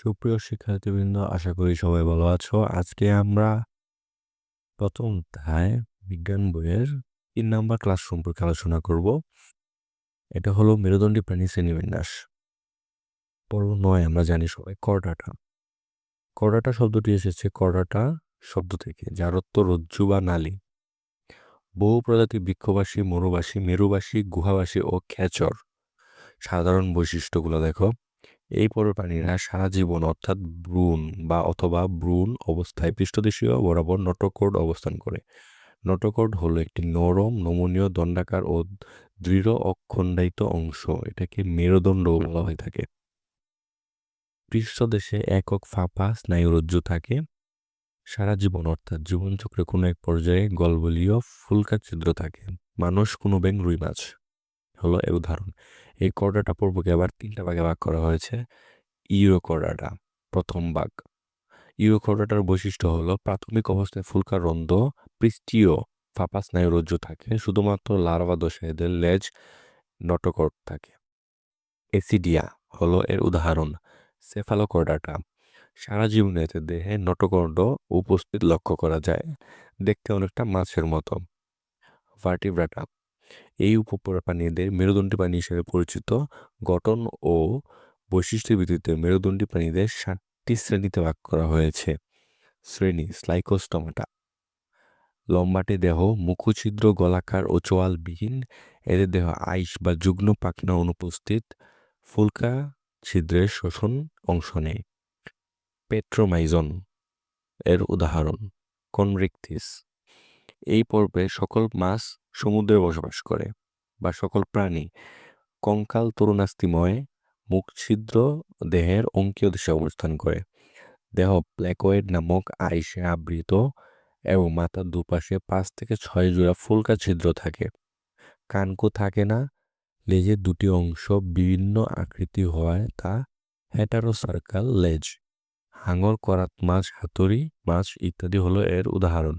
সুপ্রিয় শিক্ষার্থীবৃন্দ, আশা করি সবাই ভালো আছো। আজকে আমরা প্রথম অধ্যায় বিজ্ঞান বইয়ের তিন নাম্বার ক্লাস সম্পর্কে আলোচনা করব। এটা হলো মেরুদণ্ডী প্রাণী শ্রেণীবিন্যাস। পর্ব নয়, আমরা জানি সবাই করডাটা। করডাটা শব্দটি এসেছে করডাটা শব্দ থেকে, যার অর্থ রজ্জু বা নালী। বহু প্রজাতি বৃক্ষবাসী, মরুবাসী, মেরুবাসী, গুহাবাসী ও খেচর। সাধারণ বৈশিষ্ট্যগুলো দেখো। এই পরের প্রাণীরা সারা জীবন অর্থাৎ ব্রুন বা অথবা ব্রুন অবস্থায় পৃষ্ঠদেশীয় বরাবর নটকোড অবস্থান করে। নটকোড হলো একটি নরম, নমনীয় দণ্ডাকার ও দৃঢ় অখণ্ডায়িত অংশ। এটাকে মেরুদণ্ড বলা হয়ে থাকে। পৃষ্ঠদেশে একক ফাঁপা স্নায়ুরজ্জু থাকে। সারা জীবন অর্থাৎ জীবনচক্রে কোনো এক পর্যায়ে গলবলীয় ফুলকা ছিদ্র থাকে। মানুষ কোনো ব্যাং রুই মাছ। হলো এর উদাহরণ। এই কর্ডাটা পর্বকে আবার তিনটা ভাগে ভাগ করা হয়েছে। ইউরো কর্ডাটা প্রথম ভাগ। ইউরো কর্ডাটার বৈশিষ্ট্য হলো প্রাথমিক অবস্থায় ফুলকার রন্ধ্র, পৃষ্ঠীয় ফাঁপা স্নায়ুরজ্জু থাকে, শুধুমাত্র লার্ভা দশা লেজ নটকট থাকে। এসিডিয়া হলো এর উদাহরণ সেফালোকর্ডাটা সারা জীবনে এতে দেহে নটকর্ড উপস্থিত লক্ষ্য করা যায়, দেখতে অনেকটা মাছের মতো। ভার্টিব্রাটা এই উপপ্রাণীদের মেরুদণ্ডী প্রাণী হিসেবে পরিচিত। গঠন ও বৈশিষ্ট্যের ভিত্তিতে মেরুদণ্ডী প্রাণীদের ষাটটি শ্রেণীতে ভাগ করা হয়েছে। শ্রেণি স্লাইকোস্টমাটা লম্বাটে দেহ, মুখছিদ্র, গলাকার ও চোয়ালবিহীন। এদের দেহ আইস বা যুগ্ন পাখনা অনুপস্থিত। ফুলকা ছিদ্রের শোষণ অংশ নেয় পেট্রোমাইজন এর উদাহরণ কনরিকথিস এই পর্বে সকল মাছ সমুদ্রে বসবাস করে বা সকল প্রাণী। কঙ্কাল তরুণাস্তিময় মুখ ছিদ্র, দেহের অঙ্কীয় দিশে অবস্থান করে। দেহ প্ল্যাকয়েড নামক আইসে আবৃত এবং মাথার দুপাশে পাঁচ থেকে ছয় জোড়া ফুলকা ছিদ্র থাকে। কানকু থাকে না, লেজের দুটি অংশ বিভিন্ন আকৃতি হওয়ায় তা সার্কাল লেজ, হাঙর, করাত মাছ, হাতুড়ি মাছ ইত্যাদি হলো এর উদাহরণ।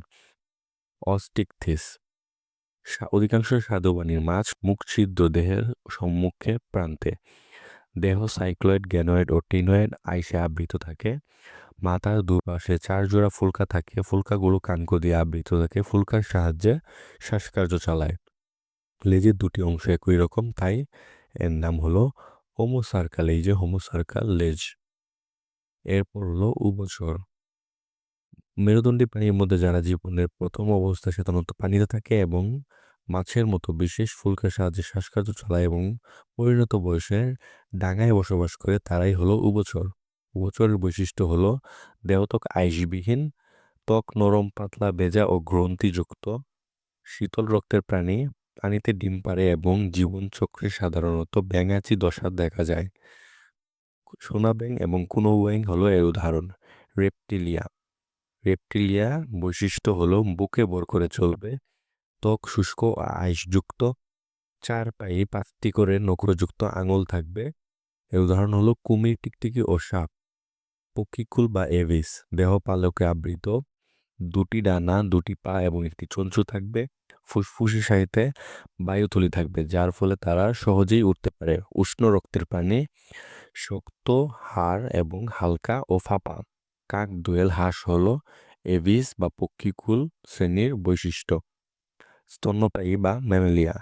অস্টিকথিস অধিকাংশ স্বাদুবাণীর মাছ মুখ ছিদ্র দেহের সম্মুখে প্রান্তে। দেহ সাইক্লয়েড, গ্যানয়েড ও টিনয়েড আইসে আবৃত থাকে। মাথার দুপাশে চার জোড়া ফুলকা থাকে। ফুলকাগুলো কানকো দিয়ে আবৃত থাকে। ফুলকার সাহায্যে শ্বাসকার্য চালায়। লেজের দুটি অংশ একই রকম, তাই এর নাম হলো হোমোসার্কাল, এই যে হোমোসার্কাল লেজ। এরপর হলো উবচর মেরুদণ্ডী প্রাণীর মধ্যে যারা জীবনের প্রথম অবস্থায় সাধারণত পানিতে থাকে এবং মাছের মতো বিশেষ ফুলকার সাহায্যে শ্বাসকার্য চালায় এবং পরিণত বয়সে ডাঙায় বসবাস করে, তারাই হলো উবচর উবচরের বৈশিষ্ট্য হলো দেহত্বক আইসবিহীন, ত্বক নরম, পাতলা, ভেজা ও গ্রন্থিযুক্ত। শীতল রক্তের প্রাণী, পানিতে ডিম পারে এবং জীবনচক্রে সাধারণত ব্যাঙাচি দশা দেখা যায়। সোনা ব্যাং এবং কুনো ব্যাং হলো এর উদাহরণ। রেপটিলিয়া রেপটিলিয়া বৈশিষ্ট্য হলো বুকে বর করে চলবে, ত্বক শুষ্ক আইসযুক্ত চার পায়ে পাঁচটি করে নখরযুক্ত আঙুল থাকবে। এর উদাহরণ হলো কুমির, টিকটিকি ও সাপ। পক্ষিকুল বা এভিস দেহ পালকে আবৃত। দুটি ডানা, দুটি পা এবং একটি চঞ্চু থাকবে। ফুসফুসের সাহিতে বায়ুথলি থাকবে, যার ফলে তারা সহজেই উঠতে পারে। উষ্ণ রক্তের পানি, শক্ত, হাড় এবং হালকা ও ফাঁপা। কাক দোয়েল হাঁস হল এভিস বা পক্ষীকুল শ্রেণির বৈশিষ্ট্য। স্তন্যপায়ী বা ম্যামেলিয়া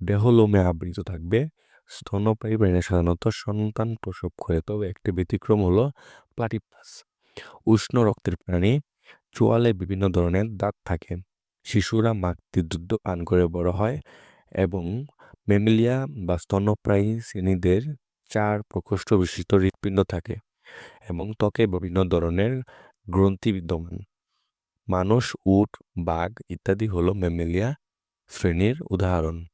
দেহ লোমে আবৃত থাকবে। স্তন্যপায়ী প্রাণী সাধারণত সন্তান প্রসব করে, তবে একটি ব্যতিক্রম হল প্লাটিপাস উষ্ণ রক্তের প্রাণী, চোয়ালে বিভিন্ন ধরনের দাঁত থাকে। শিশুরা মাতৃ দুধ পান করে বড় হয় এবং মেমিলিয়া বা স্তন্যপ্রায়ী শ্রেণীদের চার প্রকোষ্ঠ বিশিষ্ট হৃৎপিণ্ড থাকে। এবং ত্বকে বিভিন্ন ধরনের গ্রন্থি বিদ্যমান। মানুষ উট, বাঘ ইত্যাদি হলো মেমেলিয়া শ্রেণির উদাহরণ।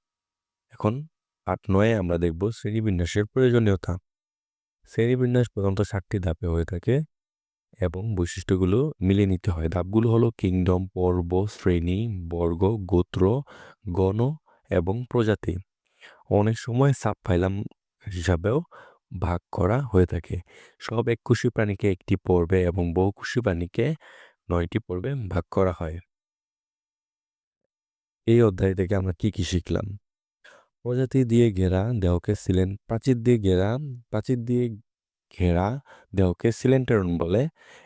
এখন আট নয়ে আমরা দেখব শ্রেণীবিন্যাসের প্রয়োজনীয়তা। শ্রেণীবিন্যাস প্রধানত ষাটটি ধাপে হয়ে থাকে এবং বৈশিষ্ট্যগুলো মিলিয়ে নিতে হয়। ধাপগুলো হলো কিংডম, পর্ব, শ্রেণি, বর্গ, গোত্র, গণ এবং প্রজাতি। অনেক সময় সাব ফাইলাম হিসাবেও ভাগ করা হয়ে থাকে। সব একুশি প্রাণীকে একটি পর্বে এবং বহুকুশি প্রাণীকে নয়টি পর্বে ভাগ করা হয়। এই অধ্যায় থেকে আমরা কি কি শিখলাম? প্রজাতি দিয়ে ঘেরা দেহকে ছিলেন প্রাচীর দিয়ে ঘেরা প্রাচীর দিয়ে ঘেরা দেহকে সিলেন্টেরন বলে।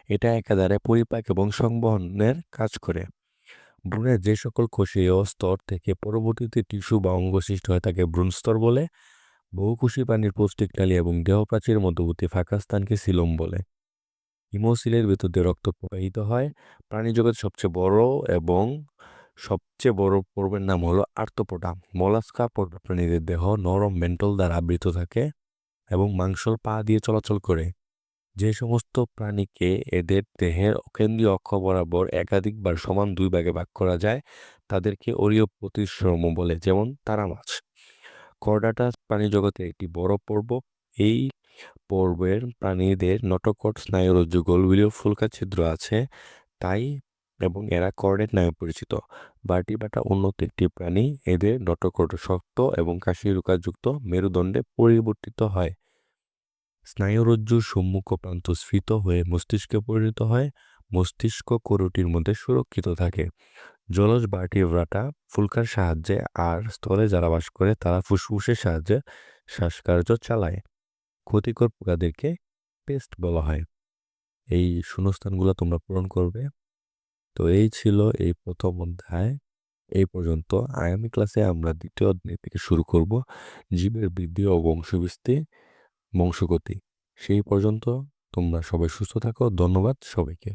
এটা একাধারে পরিপাক এবং সংবহনের কাজ করে। ভ্রূণের যে সকল কোষীয় স্তর থেকে পরবর্তীতে টিস্যু বা অঙ্গ সৃষ্টি হয় তাকে ভ্রূণস্তর বলে। বহুকোষী প্রাণীর পৌষ্টিক নালী এবং দেহপ্রাচীরের মধ্যবর্তী ফাঁকা স্থানকে সিলোম বলে। হিমোসিলের ভেতর দিয়ে রক্ত প্রবাহিত হয়। প্রাণী প্রাণীজগৎ সবচেয়ে বড় এবং সবচেয়ে বড় পর্বের নাম হলো আর্তপোডা মলাস্কা পর্ব প্রাণীদের দেহ নরম মেন্টল দ্বারা আবৃত থাকে এবং মাংসল পা দিয়ে চলাচল করে। যে সমস্ত প্রাণীকে এদের দেহের কেন্দ্রীয় অক্ষ বরাবর একাধিকবার সমান দুই ভাগে ভাগ করা যায়, তাদেরকে অরীয় প্রতিশ্রম বলে, যেমন তারা মাছ। কর্ডাটা প্রাণী জগতের একটি বড় পর্ব। এই পর্বের প্রাণীদের নটকট স্নায়ুরজ্জু গোলবিলীয় ফুলকা ছিদ্র আছে, তাই এবং এরা কর্ডেট নামে পরিচিত। বার্টিবাটা উন্নত একটি প্রাণী, এদের নটকট শক্ত এবং কাশি কাশিরুকাযুক্ত, মেরুদণ্ডে পরিবর্তিত হয়। স্নায়ুরজ্জুর সম্মুখ প্রান্ত স্ফীত হয়ে মস্তিষ্কে পরিণত হয়, মস্তিষ্ক করুটির মধ্যে সুরক্ষিত থাকে। জলজ বার্টিব্রাটা ফুলকার সাহায্যে আর স্থলে যারা বাস করে তারা ফুসফুসের সাহায্যে শ্বাসকার্য চালায়। ক্ষতিকর পোকাদেরকে পেস্ট বলা হয়। এই শূন্যস্থানগুলো তোমরা পূরণ করবে। তো এই ছিল এই প্রথম অধ্যায়। এই পর্যন্ত আগামী ক্লাসে আমরা দ্বিতীয় অধ্যায় থেকে শুরু করব। জীবের বৃদ্ধি ও বংশবিস্তি, বংশগতি। সেই পর্যন্ত তোমরা সবাই সুস্থ থাকো। ধন্যবাদ সবাইকে।